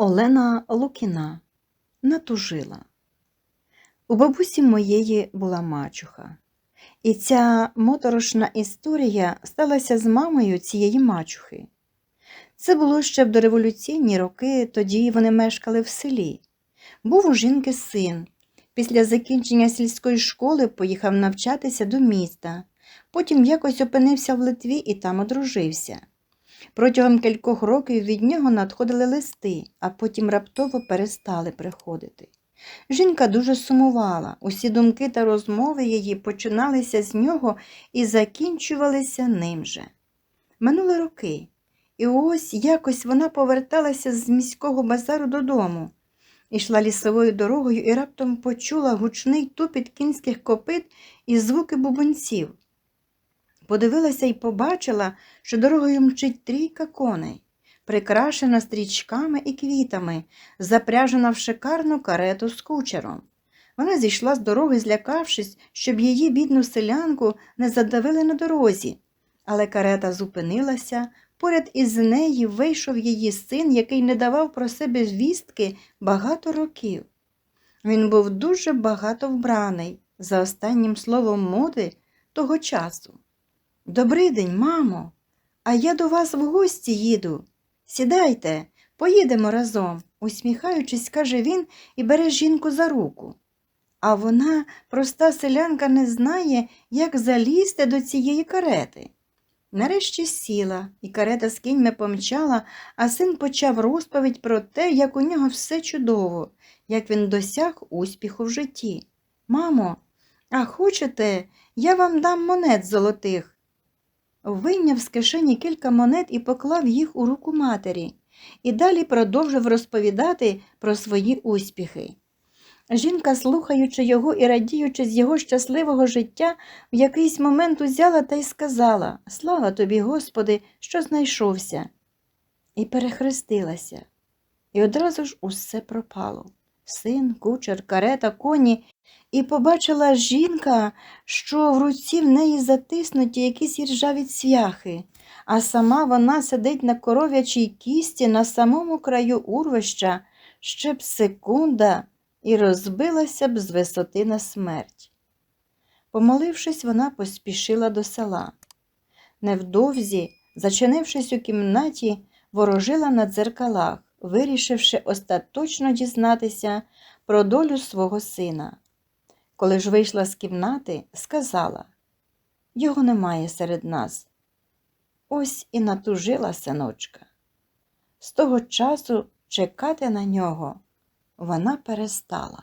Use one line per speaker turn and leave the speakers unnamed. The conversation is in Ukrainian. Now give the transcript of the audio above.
Олена Лукіна натужила. У бабусі моєї була мачуха. І ця моторошна історія сталася з мамою цієї мачухи. Це було ще в дореволюційні роки, тоді вони мешкали в селі. Був у жінки син. Після закінчення сільської школи поїхав навчатися до міста. Потім якось опинився в Литві і там одружився. Протягом кількох років від нього надходили листи, а потім раптово перестали приходити. Жінка дуже сумувала, усі думки та розмови її починалися з нього і закінчувалися ним же. Минули роки, і ось якось вона поверталася з міського базару додому. Ішла лісовою дорогою і раптом почула гучний тупіт кінських копит і звуки бубонців. Подивилася і побачила, що дорогою мчить трійка коней, прикрашена стрічками і квітами, запряжена в шикарну карету з кучером. Вона зійшла з дороги, злякавшись, щоб її бідну селянку не задавили на дорозі. Але карета зупинилася, поряд із нею вийшов її син, який не давав про себе звістки багато років. Він був дуже багато вбраний, за останнім словом моди того часу. Добрий день, мамо, а я до вас в гості їду. Сідайте, поїдемо разом, усміхаючись, каже він і бере жінку за руку. А вона, проста селянка, не знає, як залізти до цієї карети. Нарешті сіла, і карета з кіньми помчала, а син почав розповідь про те, як у нього все чудово, як він досяг успіху в житті. Мамо, а хочете, я вам дам монет золотих. Вийняв з кишені кілька монет і поклав їх у руку матері, і далі продовжив розповідати про свої успіхи. Жінка, слухаючи його і радіючи з його щасливого життя, в якийсь момент узяла та й сказала Слава тобі, Господи, що знайшовся. І перехрестилася. І одразу ж усе пропало. Син, кучер, карета, коні, і побачила жінка, що в руці в неї затиснуті якісь іржаві цвяхи, а сама вона сидить на коров'ячій кісті на самому краю урвища, ще б секунда, і розбилася б з висоти на смерть. Помолившись, вона поспішила до села. Невдовзі, зачинившись у кімнаті, ворожила на дзеркалах, вирішивши остаточно дізнатися про долю свого сина. Коли ж вийшла з кімнати, сказала його немає серед нас. Ось і натужила синочка. З того часу чекати на нього вона перестала.